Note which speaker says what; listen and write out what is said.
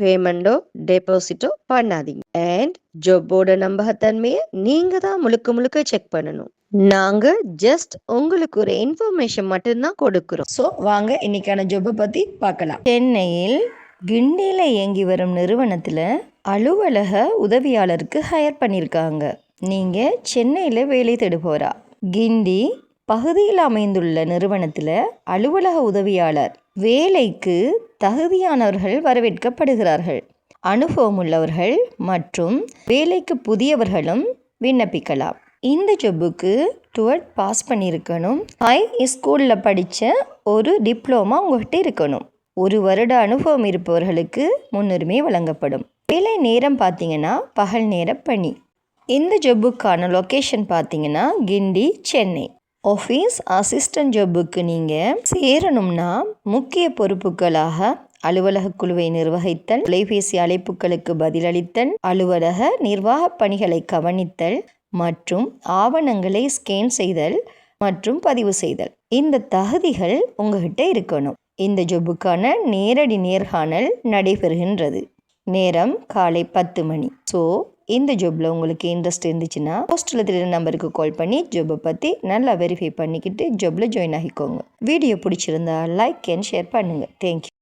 Speaker 1: பேமெண்டோ டெபாசிட்டோ பண்ணாதீங்க. அண்ட் ஜாப்போட நம்பகத்தன்மையை நீங்க தான் முழுக்க முழுக்க செக் பண்ணணும். நாங்க ஜஸ்ட் உங்களுக்கு ஒரு இன்ஃபர்மேஷன் மட்டும்தான் கொடுக்குறோம். ஸோ வாங்க இன்னைக்கான ஜாப்பை பத்தி பார்க்கலாம்.
Speaker 2: சென்னையில் கிண்டியில் இயங்கி வரும் நிறுவனத்தில் அலுவலக உதவியாளருக்கு ஹையர் பண்ணியிருக்காங்க நீங்கள் சென்னையில் வேலை தேடுபவரா? கிண்டி பகுதியில் அமைந்துள்ள நிறுவனத்தில் அலுவலக உதவியாளர். வேலைக்கு தகுதியானவர்கள் வரவேற்கப்படுகிறார்கள். அனுபவம் உள்ளவர்கள் மற்றும் வேலைக்கு புதியவர்களும் விண்ணப்பிக்கலாம். இந்த ஜப்புக்கு டுவெல்த் பாஸ் பண்ணியிருக்கணும். ஹை ஸ்கூலில் படித்த ஒரு டிப்ளோமா உங்கள்கிட்ட இருக்கணும். ஒரு வருட அனுபவம் இருப்பவர்களுக்கு முன்னுரிமை வழங்கப்படும். வேலை நேரம் பார்த்தீங்கன்னா பகல் நேர பணி. இந்த ஜப்புக்கான லொக்கேஷன் பார்த்தீங்கன்னா கிண்டி சென்னை. ஆஃபீஸ் அசிஸ்டன்ட் ஜாபுக்கு நீங்கள் சேரணும்னா முக்கிய பொறுப்புகளாக அலுவலக குழுவை நிர்வகித்தல் தொலைபேசி அழைப்புகளுக்கு பதிலளித்தல் அலுவலக நிர்வாக பணிகளை கவனித்தல் மற்றும் ஆவணங்களை ஸ்கேன் செய்தல் மற்றும் பதிவு செய்தல். இந்த தகுதிகள் உங்ககிட்ட இருக்கணும். இந்த ஜொபுக்கான நேரடி நேர்காணல் நடைபெறுகின்றது. நேரம் காலை பத்து மணி. ஸோ இந்த ஜாப்பில் உங்களுக்கு இன்ட்ரெஸ்ட் இருந்துச்சுன்னா போஸ்ட்டில் தெரியுற நம்பருக்கு கால் பண்ணி ஜாப்பை பற்றி நல்லா வெரிஃபை பண்ணிக்கிட்டு ஜாப்பில் ஜாயின் ஆகிக்கோங்க. வீடியோ பிடிச்சிருந்தா லைக் அண்ட் ஷேர் பண்ணுங்கள் தேங்க்யூ